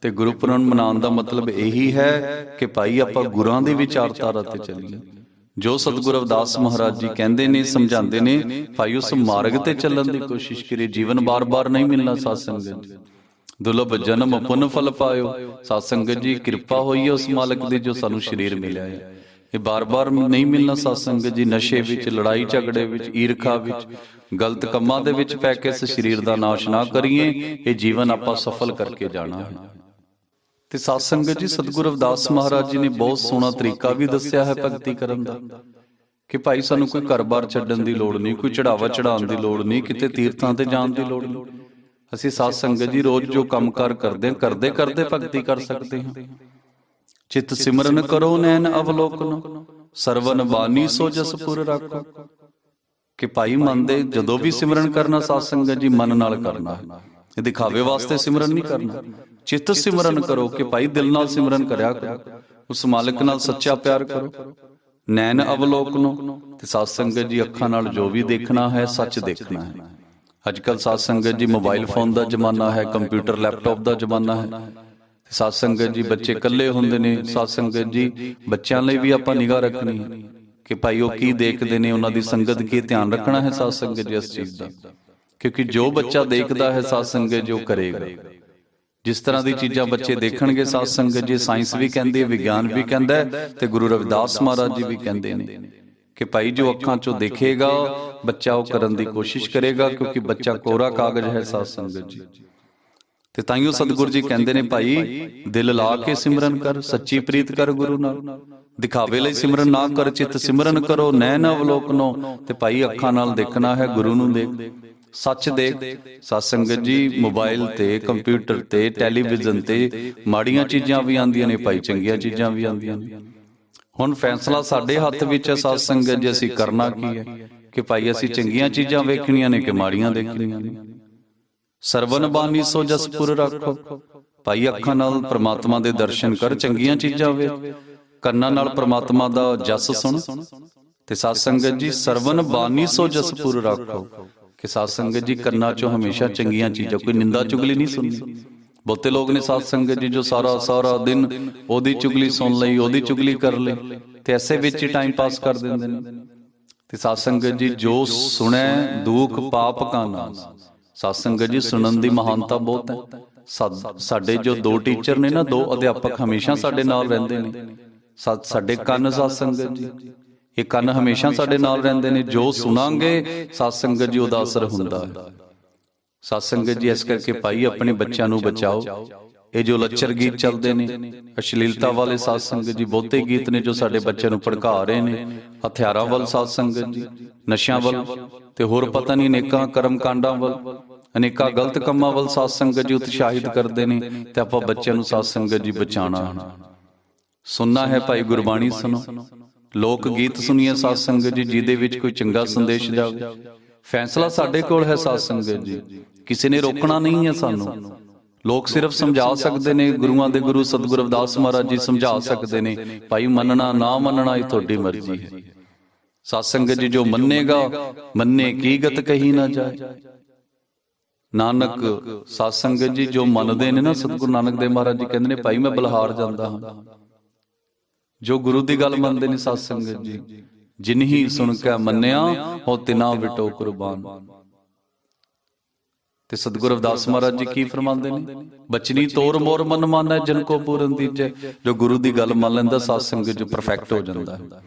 ਤੇ ਗੁਰਪੁਰਬ ਮਨਾਉਣ ਦਾ ਮਤਲਬ ਇਹੀ ਹੈ ਕਿ ਭਾਈ ਆਪਾਂ ਗੁਰਾਂ ਦੀ ਵਿਚਾਰਧਾਰਾ ਤੇ ਚੱਲੀਏ। ਜੋ ਸਤਿਗੁਰੂ ਰਵਿਦਾਸ ਮਹਾਰਾਜ ਜੀ ਕਹਿੰਦੇ ਨੇ ਸਮਝਾਉਂਦੇ ਨੇ ਭਾਈ ਉਸ ਮਾਰਗ ਤੇ ਚੱਲਣ ਦੀ ਕੋਸ਼ਿਸ਼ ਕਰੇ ਜੀਵਨ ਬਾਰ-ਬਾਰ ਨਹੀਂ ਮਿਲਣਾ ਸਾਧ ਸੰਗਤ ਜੀ ਦੁਰਲਭ ਜਨਮ ਪੁੰਨ ਫਲ ਪਾਇਓ। ਸਾਧ ਸੰਗਤ ਜੀ ਕਿਰਪਾ ਹੋਈ ਹੈ ਉਸ ਮਾਲਕ ਦੀ ਜੋ ਸਾਨੂੰ ਸਰੀਰ ਮਿਲਿਆ ਹੈ। ਇਹ ਬਾਰ-ਬਾਰ ਨਹੀਂ ਮਿਲਣਾ ਸਾਧ ਸੰਗਤ ਜੀ ਨਸ਼ੇ ਵਿੱਚ ਲੜਾਈ ਝਗੜੇ ਵਿੱਚ ਈਰਖਾ ਵਿੱਚ ਗਲਤ ਕੰਮਾਂ ਦੇ ਵਿੱਚ ਪੈ ਕੇ ਇਸ ਸਰੀਰ ਦਾ ਨਾਸ਼ ਨਾ ਕਰੀਏ ਇਹ ਜੀਵਨ ਆਪਾਂ ਸਫਲ ਕਰਕੇ ਜਾਣਾ। ਹੈ ਤੇ ਸਾਧ ਸੰਗਤ ਜੀ, ਸਤਿਗੁਰੂ ਅਵਦਾਸ ਮਹਾਰਾਜ ਜੀ ਨੇ ਬਹੁਤ ਸੋਹਣਾ ਤਰੀਕਾ ਵੀ ਦੱਸਿਆ ਹੈ ਭਗਤੀ ਕਰਨ ਦਾ, ਕਿ ਭਾਈ ਸਾਨੂੰ ਕੋਈ ਘਰ-ਬਾਰ ਛੱਡਣ ਦੀ ਲੋੜ ਨਹੀਂ, ਕੋਈ ਚੜਾਵਾ ਚੜਾਉਣ ਦੀ ਲੋੜ ਨਹੀਂ, ਕਿਤੇ ਤੀਰਥਾਂ ਤੇ ਜਾਣ ਦੀ ਲੋੜ ਨਹੀਂ। ਅਸੀਂ ਸਾਧ ਸੰਗਤ ਜੀ ਰੋਜ਼ ਜੋ ਕੰਮਕਾਰ ਕਰਦੇ ਹਾਂ, ਕਰਦੇ ਕਰਦੇ ਭਗਤੀ ਕਰ ਸਕਦੇ ਹਾਂ। ਚਿਤ ਸਿਮਰਨ ਕਰੋ, ਨੈਣ ਅਵਲੋਕਨ, ਸਰਵਨ ਬਾਣੀ ਸੋ ਜਸਪੁਰ ਰੱਖੋ। ਕਿ ਭਾਈ ਮਨ ਦੇ ਜਦੋਂ ਵੀ ਸਿਮਰਨ ਕਰਨਾ, ਸਾਧ ਸੰਗਤ ਜੀ ਮਨ ਨਾਲ ਕਰਨਾ ਇਹ ਦਿਖਾਵੇ ਵਾਸਤੇ ਸਿਮਰਨ ਨਹੀਂ ਕਰਨਾ। ਚਿੱਤ ਸਿਮਰਨ ਕਰੋ ਕਿ ਭਾਈ ਦਿਲ ਨਾਲ ਸਿਮਰਨ ਕਰਿਆ ਕਰੋ ਉਸ ਮਾਲਕ ਨਾਲ ਸੱਚਾ ਪਿਆਰ ਕਰੋ ਨੈਣ ਅਵਲੋਕਨੋ ਤੇ ਸਾਧ ਸੰਗਤ ਜੀ ਅੱਖਾਂ ਨਾਲ ਜੋ ਵੀ ਦੇਖਣਾ ਹੈ ਸੱਚ ਦੇਖਣਾ ਹੈ ਅੱਜ ਕੱਲ ਸਾਧ ਸੰਗਤ ਜੀ ਮੋਬਾਈਲ ਫੋਨ ਦਾ ਜ਼ਮਾਨਾ ਹੈ ਕੰਪਿਊਟਰ ਲੈਪਟਾਪ ਦਾ ਜ਼ਮਾਨਾ ਹੈ ਸਾਧ ਸੰਗਤ ਜੀ ਬੱਚੇ ਇਕੱਲੇ ਹੁੰਦੇ ਨੇ ਸਾਧ ਸੰਗਤ ਜੀ ਬੱਚਿਆਂ ਲਈ ਵੀ ਆਪਾਂ ਨਿਗਾਹ ਰੱਖਣੀ ਹੈ ਕਿ ਭਾਈ ਉਹ ਕੀ ਦੇਖਦੇ ਨੇ ਉਹਨਾਂ ਦੀ ਸੰਗਤ ਕੀ ਧਿਆਨ ਰੱਖਣਾ ਹੈ ਸਾਧ ਸੰਗਤ ਜੀ ਇਸ ਚੀਜ਼ ਦਾ ਕਿਉਂਕਿ ਜੋ ਬੱਚਾ ਦੇਖਦਾ ਹੈ ਸਾਧ ਸੰਗਤ ਜੋ ਕਰੇਗਾ ਜਿਸ ਤਰ੍ਹਾਂ ਦੀ ਚੀਜ਼ਾਂ ਬੱਚੇ ਦੇਖਣਗੇ ਸਾਧ ਸੰਗਤ ਜੀ ਸਾਇੰਸ ਵੀ ਕਹਿੰਦੀ ਹੈ ਵਿਗਿਆਨ ਵੀ ਕਹਿੰਦਾ ਹੈ ਤੇ ਗੁਰੂ ਰਵਿਦਾਸ ਮਹਾਰਾਜ ਜੀ ਵੀ ਕਹਿੰਦੇ ਨੇ ਕਿ ਭਾਈ ਜੋ ਅੱਖਾਂ ਚੋਂ ਦੇਖੇਗਾ ਬੱਚਾ ਉਹ ਕਰਨ ਦੀ ਕੋਸ਼ਿਸ਼ ਕਰੇਗਾ ਕਿਉਂਕਿ ਬੱਚਾ ਕੋਰਾ ਕਾਗਜ਼ ਹੈ ਸਾਧ ਸੰਗਤ ਜੀ। ਤੇ ਤਾਈਓ ਸਤਿਗੁਰੂ ਜੀ ਕਹਿੰਦੇ ਨੇ ਭਾਈ ਦਿਲ ਲਾ ਕੇ ਸਿਮਰਨ ਕਰ ਸੱਚੀ ਪ੍ਰੀਤ ਕਰ ਗੁਰੂ ਨਾਲ। ਦਿਖਾਵੇ ਲਈ ਸਿਮਰਨ ਨਾ ਕਰ ਚਿੱਤ ਸਿਮਰਨ ਕਰੋ ਨੈਣ ਅਵਲੋਕਨੋ ਤੇ ਭਾਈ ਅੱਖਾਂ ਨਾਲ ਦੇਖਣਾ ਹੈ ਗੁਰੂ ਨੂੰ ਦੇਖ। ਸੱਚ ਦੇਖ ਸਾਧ ਸੰਗਤ ਜੀ ਮੋਬਾਈਲ ਤੇ ਕੰਪਿਊਟਰ ਤੇ ਟੈਲੀਵਿਜ਼ਨ ਤੇ ਮਾੜੀਆਂ ਚੀਜ਼ਾਂ ਵੀ ਆਉਂਦੀਆਂ ਨੇ ਭਾਈ ਚੰਗੀਆਂ ਚੀਜ਼ਾਂ ਵੀ ਆਉਂਦੀਆਂ ਨੇ। ਹੁਣ ਫੈਸਲਾ ਸਾਡੇ ਹੱਥ ਵਿੱਚ ਹੈ ਸਾਧ ਸੰਗਤ ਜੀ ਅਸੀਂ ਕਰਨਾ ਕੀ ਹੈ ਕਿ ਭਾਈ ਅਸੀਂ ਚੰਗੀਆਂ ਚੀਜ਼ਾਂ ਵੇਖਣੀਆਂ ਨੇ ਕਿ ਮਾੜੀਆਂ ਦੇਖਣੀਆਂ ਨੇ? ਸਰਵਨ ਬਾਣੀ ਸੋ ਜਸਪੁਰ ਰੱਖੋ। ਭਾਈ ਅੱਖਾਂ ਨਾਲ ਪ੍ਰਮਾਤਮਾ ਦੇ ਦਰਸ਼ਨ ਕਰ ਚੰਗੀਆਂ ਚੀਜ਼ਾਂ ਵੇ। ਕੰਨਾਂ ਨਾਲ ਪ੍ਰਮਾਤਮਾ ਦਾ ਜਸ ਸੁਣ। ਤੇ ਸਾਧ ਸੰਗਤ ਜੀ ਸਰਵਨ ਬਾਣੀ ਸੋ ਜਸਪੁਰ ਰੱਖੋ ਕਿ ਸਾਧ ਸੰਗਤ ਜੀ ਕੰਨਾਂ ਚੋਂ ਹਮੇਸ਼ਾ ਚੰਗੀਆਂ ਚੀਜ਼ਾਂ, ਕੋਈ ਨਿੰਦਾ ਚੁਗਲੀ ਨਹੀਂ ਸੁਣਨੀ ਬਹੁਤੇ ਲੋਕ ਨੇ ਸਾਧ ਸੰਗਤ ਜੀ ਜੋ ਸਾਰਾ ਸਾਰਾ ਦਿਨ ਉਹਦੀ ਚੁਗਲੀ ਸੁਣ ਲਈ, ਉਹਦੀ ਚੁਗਲੀ ਕਰ ਲਈ, ਤੇ ਐਸੇ ਵਿੱਚ ਹੀ ਟਾਈਮ ਪਾਸ ਕਰ ਦਿੰਦੇ ਨੇ। ਤੇ ਸਾਧ ਸੰਗਤ ਜੀ ਜੋ ਸੁਣੈ ਦੁੱਖ ਪਾਪ ਕਾ ਨਾਸ। ਸਾਧ ਸੰਗਤ ਜੀ ਸੁਣਨ ਦੀ ਮਹਾਨਤਾ ਬਹੁਤ ਹੈ। ਸਾ- ਸਾਡੇ ਜੋ ਦੋ ਟੀਚਰ ਨੇ ਨਾ, ਦੋ ਅਧਿਆਪਕ ਹਮੇਸ਼ਾ ਸਾਡੇ ਨਾਲ ਰਹਿੰਦੇ ਨੇ। ਸਾ- ਸਾਡੇ ਕੰਨ ਸਾਧ ਸੰਗਤ ਜੀ। ਇਹ ਕੰਨ ਹਮੇਸ਼ਾ ਸਾਡੇ ਨਾਲ ਰਹਿੰਦੇ ਨੇ, ਜੋ ਸੁਣਾਂਗੇ, ਸਾਧ ਸੰਗਤ ਜੀ ਉਹਦਾ ਅਸਰ ਹੁੰਦਾ ਹੈ। ਸਾਧ ਸੰਗਤ ਜੀ, ਇਸ ਕਰਕੇ ਭਾਈ, ਆਪਣੇ ਬੱਚਿਆਂ ਨੂੰ ਬਚਾਓ। ਇਹ ਜੋ ਲੱਚਰ ਗੀਤ ਚੱਲਦੇ ਨੇ, ਅਸ਼ਲੀਲਤਾ ਵਾਲੇ ਸਾਧ ਸੰਗਤ ਜੀ, ਬਹੁਤੇ ਗੀਤ ਨੇ ਜੋ ਸਾਡੇ ਬੱਚਿਆਂ ਨੂੰ ਭੜਕਾ ਰਹੇ ਨੇ। ਹਥਿਆਰਾਂ ਵੱਲ ਸਾਧ ਸੰਗਤ ਜੀ, ਨਸ਼ਿਆਂ ਵੱਲ ਤੇ ਹੋਰ ਪਤਾ ਨਹੀਂ ਅਨੇਕਾਂ ਕਰਮ ਕਾਂਡਾਂ ਵੱਲ, ਅਨੇਕਾਂ ਗਲਤ ਕੰਮਾਂ ਵੱਲ ਸਾਧ ਸੰਗਤ ਜੀ ਉਤਸ਼ਾਹਿਤ ਕਰਦੇ ਨੇ ਤੇ ਆਪਾਂ ਬੱਚਿਆਂ ਨੂੰ ਸਾਧ ਸੰਗਤ ਜੀ ਬਚਾਉਣਾ। ਸੁਣਨਾ ਹੈ ਭਾਈ ਗੁਰਬਾਣੀ ਸੁਣੋ। ਲੋਕ ਗੀਤ ਸੁਣੀਏ ਸਾਧ ਸੰਗਤ ਜੀ, ਜਿਹਦੇ ਵਿੱਚ ਕੋਈ ਚੰਗਾ ਸੰਦੇਸ਼ ਜਾਵੇ। ਫੈਸਲਾ ਸਾਡੇ ਕੋਲ ਹੈ ਸਾਧ ਸੰਗਤ ਜੀ। ਕਿਸੇ ਨੇ ਰੋਕਣਾ ਨਹੀਂ ਹੈ ਸਾਨੂੰ। ਲੋਕ ਸਿਰਫ ਸਮਝਾ ਸਕਦੇ ਨੇ, ਗੁਰੂਆਂ ਦੇ ਗੁਰੂ ਸਤਿਗੁਰੂ ਰਵਿਦਾਸ ਮਹਾਰਾਜ ਜੀ ਸਮਝਾ ਸਕਦੇ ਨੇ, ਭਾਈ ਮੰਨਣਾ ਨਾ ਮੰਨਣਾ ਇਹ ਤੁਹਾਡੀ ਮਰਜ਼ੀ ਹੈ। ਸਾਧ ਸੰਗਤ ਜੀ, ਜੋ ਮੰਨੇਗਾ, ਮੰਨੇ ਕੀ ਗਤ ਕਹੀ ਨਾ ਜਾਏ। ਨਾਨਕ, ਸਾਧ ਸੰਗਤ ਜੀ, ਜੋ ਮੰਨਦੇ ਨੇ ਨਾ ਸਤਿਗੁਰੂ ਨਾਨਕ ਦੇਵ ਮਹਾਰਾਜ ਜੀ, ਕਹਿੰਦੇ ਨੇ, ਭਾਈ ਮੈਂ ਬਲਹਾਰ ਜਾਂਦਾ ਹਾਂ। ਜੋ ਗੁਰੂ ਦੀ ਗੱਲ ਮੰਨਦੇ ਨੇ ਸਾਧ ਸੰਗਤ ਜੀ। ਜਿਨਹੀ ਸੁਣ ਕੇ ਮੰਨਿਆ ਉਹ ਤਿਨਾ ਵਿਟੋ ਕੁਰਬਾਨ। ਤੇ ਸਤਿਗੁਰੂ ਰਵਿਦਾਸ ਮਹਾਰਾਜ ਜੀ ਕੀ ਫਰਮਾਉਂਦੇ ਨੇ? ਬਚਨੀ ਤੋਰ ਮੋਰ ਮਨ ਮਾਨੈ ਜਨ ਕੋ ਪੂਰਨ ਦੀਜੈ ਜੋ ਗੁਰੂ ਦੀ ਗੱਲ ਮੰਨ ਲੈਂਦਾ ਸਾਧ ਸੰਗਤ ਜੋ ਪਰਫੈਕਟ ਹੋ ਜਾਂਦਾ ਹੈ।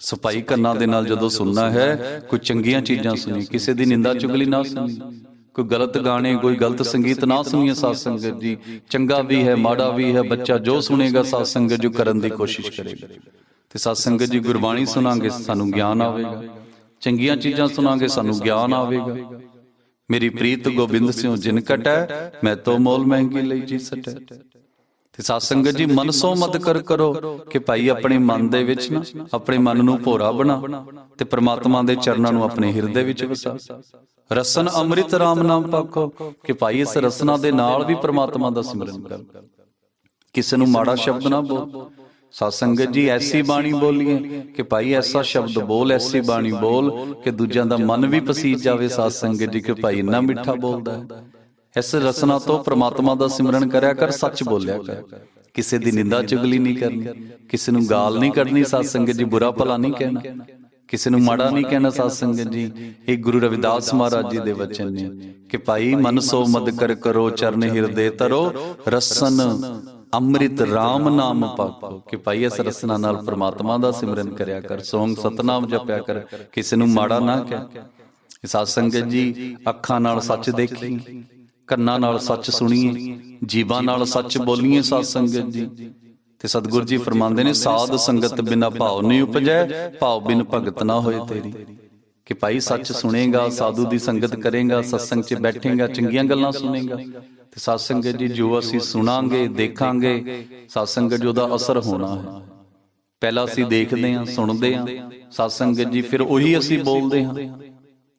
ਸਫ਼ਾਈ ਕੰਨਾਂ ਦੇ ਨਾਲ ਜਦੋਂ ਸੁਣਨਾ ਹੈ ਕੋਈ ਚੰਗੀਆਂ ਚੀਜ਼ਾਂ ਸੁਣੀ ਕਿਸੇ ਦੀ ਨਿੰਦਾ ਚੁਗਲੀ ਨਾ ਸੁਣੀ। ਕੋਈ ਗਲਤ ਗਾਣੇ ਕੋਈ ਗਲਤ ਸੰਗੀਤ ਨਾ ਸੁਣੀਏ ਸਾਧ ਸੰਗਤ ਜੀ। ਚੰਗਾ ਵੀ ਹੈ ਮਾੜਾ ਵੀ ਹੈ ਬੱਚਾ ਜੋ ਸੁਣੇਗਾ ਸਾਧ ਸੰਗਤ ਜੋ ਕਰਨ ਦੀ ਕੋਸ਼ਿਸ਼ ਕਰੇਗਾ। ਤੇ ਸਾਧ ਸੰਗਤ ਜੀ ਗੁਰਬਾਣੀ ਸੁਣਾਂਗੇ ਸਾਨੂੰ ਗਿਆਨ ਆਵੇਗਾ। ਚੰਗੀਆਂ ਚੀਜ਼ਾਂ ਸੁਣਾਂਗੇ ਸਾਨੂੰ ਗਿਆਨ ਆਵੇਗਾ। ਮੇਰੀ ਪ੍ਰੀਤ ਗੋਬਿੰਦ ਸਿਉ ਜਿਨ ਕਟੈ ਮੈਂ ਤੋ ਮੋਲ ਮਹਿੰਗੀ ਲਈ ਜੀ ਸਟੈ। ਤੇ ਸਾਧ ਸੰਗਤ ਜੀ, ਮਨ ਸੋ ਮਤ ਕਰ ਕਰੋ ਕਿ ਭਾਈ ਆਪਣੇ ਮਨ ਦੇ ਵਿੱਚ ਨਾ, ਆਪਣੇ ਮਨ ਨੂੰ ਭੋਰਾ ਬਣਾ ਤੇ ਪ੍ਰਮਾਤਮਾ ਦੇ ਚਰਨਾਂ ਨੂੰ ਆਪਣੇ ਹਿਰਦੇ ਵਿੱਚ ਵਸਾ। ਰਸਨ ਅੰਮ੍ਰਿਤ ਰਾਮ ਨਾਮ ਪਾਖੋ ਕਿ ਭਾਈ ਇਸ ਰਸਨਾ ਦੇ ਨਾਲ ਵੀ ਪ੍ਰਮਾਤਮਾ ਦਾ ਸਿਮਰਨ ਕਰ। ਕਿਸੇ ਨੂੰ ਮਾੜਾ ਸ਼ਬਦ ਨਾ ਬੋਲ। ਸਾਧ ਸੰਗਤ ਜੀ, ਐਸੀ ਬਾਣੀ ਬੋਲੀਏ ਕਿ ਭਾਈ ਐਸਾ ਸ਼ਬਦ ਬੋਲ, ਐਸੀ ਬਾਣੀ ਬੋਲ ਕਿ ਦੂਜਿਆਂ ਦਾ ਮਨ ਵੀ ਪਸੀਜ ਜਾਵੇ। ਸਾਧ ਸੰਗਤ ਜੀ, ਕਿ ਭਾਈ ਇੰਨਾ ਮਿੱਠਾ ਬੋਲਦਾ ਹੈ। ਇਸ ਰਸਨਾ ਤੋਂ ਪ੍ਰਮਾਤਮਾ ਦਾ ਸਿਮਰਨ ਕਰਿਆ ਕਰ, ਸੱਚ ਬੋਲਿਆ ਕਰ। ਕਿਸੇ ਦੀ ਨਿੰਦਾ ਚੁਗਲੀ ਨਹੀਂ ਕਰਨੀ, ਕਿਸੇ ਨੂੰ ਗਾਲ ਨਹੀਂ ਕੱਢਣੀ, ਸਾਧ ਸੰਗਤ ਜੀ ਬੁਰਾ ਭਲਾ ਨਹੀਂ ਕਹਿਣਾ। ਕਿਸੇ ਨੂੰ ਮਾੜਾ ਨਹੀਂ ਕਹਿਣਾ, ਸਾਧ ਸੰਗਤ ਜੀ, ਇਹ ਗੁਰੂ ਰਵਿਦਾਸ ਮਹਾਰਾਜ ਜੀ ਦੇ ਵਚਨ ਨੇ ਕਿ ਭਾਈ ਮਨ ਸੋ ਮਦ ਕਰ ਕਰੋ, ਚਰਨ ਹਿਰਦੇ ਤਰੋ, ਰਸਨ ਅੰਮ੍ਰਿਤ RAM ਨਾਮ ਪਾਕੋ। ਕਿ ਭਾਈ ਇਸ ਰਸਨਾ ਨਾਲ ਪ੍ਰਮਾਤਮਾ ਦਾ ਸਿਮਰਨ ਕਰਿਆ ਕਰ, ਸੋੰਗ ਸਤਨਾਮ ਜਪਿਆ ਕਰ, ਕਿਸੇ ਨੂੰ ਮਾੜਾ ਨਾ ਕਹਿ। ਸਾਧ ਸੰਗਤ ਜੀ ਅੱਖਾਂ ਨਾਲ ਸੱਚ ਦੇਖੀ ਕੰਨਾਂ ਨਾਲ ਸੱਚ ਸੁਣੀਏ ਜੀਬਾਂ ਨਾਲ ਸੱਚ ਬੋਲੀਏ ਸਾਧ ਸੰਗਤ ਜੀ। ਤੇ ਸਤਿਗੁਰੂ ਜੀ ਫਰਮਾਉਂਦੇ ਨੇ ਸਾਧ ਸੰਗਤ ਬਿਨਾ ਭਾਵ ਨਹੀਂ ਉਪਜੈ ਭਾਵ ਬਿਨ ਭਗਤ ਨਾ ਹੋਏ ਤੇਰੀ। ਕਿ ਭਾਈ ਸੱਚ ਸੁਣੇਗਾ ਸਾਧੂ ਦੀ ਸੰਗਤ ਕਰੇਗਾ ਸਤਸੰਗ 'ਚ ਬੈਠੇਗਾ ਚੰਗੀਆਂ ਗੱਲਾਂ ਸੁਣੇਗਾ। ਤੇ ਸਾਧ ਸੰਗਤ ਜੀ ਜੋ ਅਸੀਂ ਸੁਣਾਂਗੇ ਦੇਖਾਂਗੇ ਸਾਧ ਸੰਗਤ ਜੀ ਉਹਦਾ ਅਸਰ ਹੋਣਾ ਹੈ। ਪਹਿਲਾਂ ਅਸੀਂ ਦੇਖਦੇ ਹਾਂ ਸੁਣਦੇ ਹਾਂ ਸਾਧ ਸੰਗਤ ਜੀ ਫਿਰ ਉਹੀ ਅਸੀਂ ਬੋਲਦੇ ਹਾਂ।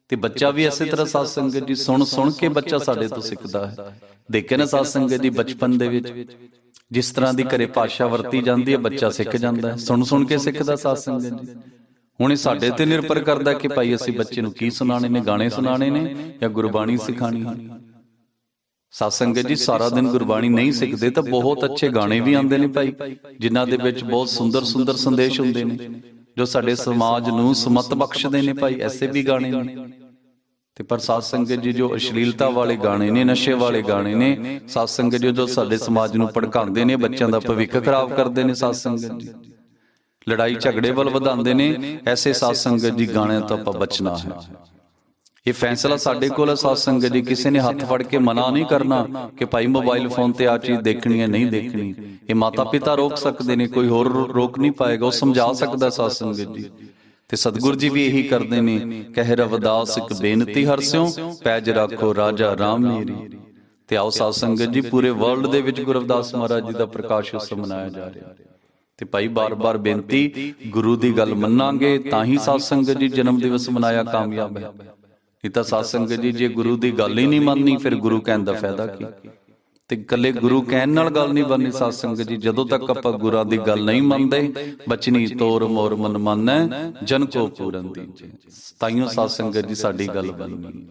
ਤੇ ਬੱਚਾ ਵੀ ਇਸੇ ਤਰ੍ਹਾਂ ਸਾਧ ਸੰਗਤ ਜੀ ਸੁਣ ਸੁਣ ਕੇ ਬੱਚਾ ਸਾਡੇ ਤੋਂ ਸਿੱਖਦਾ ਹੈ। ਦੇਖੇ ਨਾ ਸਾਧ ਸੰਗਤ ਜੀ ਬਚਪਨ ਦੇ ਵਿੱਚ, ਜਿਸ ਤਰ੍ਹਾਂ ਦੀ ਘਰੇ ਭਾਸ਼ਾ ਵਰਤੀ ਜਾਂਦੀ ਹੈ, ਬੱਚਾ ਸਿੱਖ ਜਾਂਦਾ ਹੈ। ਸੁਣ ਸੁਣ ਕੇ ਸਿੱਖਦਾ ਸਾਧ ਸੰਗਤ ਜੀ। ਹੁਣ ਇਹ ਸਾਡੇ ਤੇ ਨਿਰਭਰ ਕਰਦਾ ਕਿ ਭਾਈ ਅਸੀਂ ਬੱਚੇ ਨੂੰ ਕੀ ਸੁਣਾਣੇ ਨੇ, ਗਾਣੇ ਸੁਣਾਣੇ ਨੇ ਜਾਂ ਗੁਰਬਾਣੀ ਸਿਖਾਣੀ ਹੈ। ਸਾਧ ਸੰਗਤ ਜੀ ਸਾਰਾ ਦਿਨ ਗੁਰਬਾਣੀ ਨਹੀਂ ਸਿੱਖਦੇ ਤਾਂ ਬਹੁਤ ਅੱਛੇ ਗਾਣੇ ਵੀ ਆਉਂਦੇ ਨੇ ਭਾਈ, ਜਿਨ੍ਹਾਂ ਦੇ ਵਿੱਚ ਬਹੁਤ ਸੁੰਦਰ ਸੁੰਦਰ ਸੰਦੇਸ਼ ਹੁੰਦੇ ਨੇ। ਜੋ ਸਾਡੇ ਸਮਾਜ ਨੂੰ ਸਮਤ ਬਖਸ਼ਦੇ ਨੇ ਭਾਈ ਐਸੇ ਵੀ ਗਾਣੇ ਨੇ। ਤੇ ਪਰ ਸਾਧ ਸੰਗਤ ਜੀ ਜੋ ਅਸ਼ਲੀਲਤਾ ਵਾਲੇ ਗਾਣੇ ਨੇ ਨਸ਼ੇ ਵਾਲੇ ਗਾਣੇ ਨੇ ਸਾਧ ਸੰਗਤ ਜੀ ਜੋ ਸਾਡੇ ਸਮਾਜ ਨੂੰ ਭੜਕਾਉਂਦੇ ਨੇ ਬੱਚਿਆਂ ਦਾ ਭਵਿੱਖ ਖਰਾਬ ਕਰਦੇ ਨੇ ਸਾਧ ਸੰਗਤ ਜੀ। ਲੜਾਈ ਝਗੜੇ ਵੱਲ ਵਧਾਉਂਦੇ ਨੇ ਐਸੇ ਸਾਧ ਸੰਗਤ ਜੀ ਗਾਣਿਆਂ ਤੋਂ ਆਪਾਂ ਬਚਣਾ ਹੈ। ਇਹ ਫੈਸਲਾ ਸਾਡੇ ਕੋਲ ਹੈ, ਸਾਧ ਸੰਗਤ ਜੀ, ਕਿਸੇ ਨੇ ਹੱਥ ਫੜ ਕੇ ਮਨਾ ਨਹੀਂ ਕਰਨਾ ਕਿ ਭਾਈ ਮੋਬਾਈਲ ਫੋਨ ਤੇ ਆ ਚੀਜ਼ ਦੇਖਣੀ ਹੈ, ਨਹੀਂ ਦੇਖਣੀ। ਇਹ ਮਾਤਾ ਪਿਤਾ ਰੋਕ ਸਕਦੇ ਨੇ, ਕੋਈ ਹੋਰ ਰੋਕ ਨਹੀਂ ਪਾਏਗਾ, ਉਹ ਸਮਝਾ ਸਕਦਾ ਸਾਧ ਸੰਗਤ ਜੀ। ਤੇ ਸਤਿਗੁਰੂ ਜੀ ਵੀ ਇਹੀ ਕਰਦੇ ਨੇ, ਕਹਿ ਰਵਦਾਸ, ਇੱਕ ਬੇਨਤੀ ਹਰਸਿਓ ਪੈਜ ਰੱਖੋ ਰਾਜਾ ਰਾਮ ਮੇਰੀ। ਤੇ ਆਓ ਸਾਧ ਸੰਗਤ ਜੀ, ਪੂਰੇ ਵਰਲਡ ਦੇ ਵਿੱਚ ਗੁਰੂ ਰਵਿਦਾਸ ਮਹਾਰਾਜ ਜੀ ਦਾ ਪ੍ਰਕਾਸ਼ ਉਤਸਵ ਮਨਾਇਆ ਜਾ ਰਿਹਾ। ਹੈ ਤੇ ਭਾਈ, ਬਾਰ-ਬਾਰ ਬੇਨਤੀ, ਗੁਰੂ ਦੀ ਗੱਲ ਮੰਨਾਂਗੇ, ਤਾਂ ਹੀ ਸਾਧ ਸੰਗਤ ਜੀ ਜਨਮ ਦਿਵਸ ਮਨਾਇਆ ਕਾਮਯਾਬ ਹੈ। ਨਹੀਂ ਤਾਂ ਸਾਧ ਸੰਗਤ ਜੀ ਜੇ ਗੁਰੂ ਦੀ ਗੱਲ ਹੀ ਨਹੀਂ ਮੰਨਣੀ ਫਿਰ ਗੁਰੂ ਕਹਿਣ ਦਾ ਫਾਇਦਾ ਕੀ? ਤੇ ਇਕੱਲੇ ਗੁਰੂ ਕਹਿਣ ਨਾਲ ਗੱਲ ਨਹੀਂ ਬਣਨੀ ਸਾਧ ਸੰਗਤ ਜੀ। ਜਦੋਂ ਤੱਕ ਆਪਾਂ ਗੁਰਾਂ ਦੀ ਗੱਲ ਨਹੀਂ ਮੰਨਦੇ ਬਚਨੀ ਤੋਰ ਮੋਰ ਮਨ ਮੰਨੈ ਜਨ ਕੋ ਪੂਰਨ ਦੀਜੇ। ਤਾਈਓ ਸਾਧ ਸੰਗਤ ਜੀ ਸਾਡੀ ਗੱਲ ਬਣਨੀ।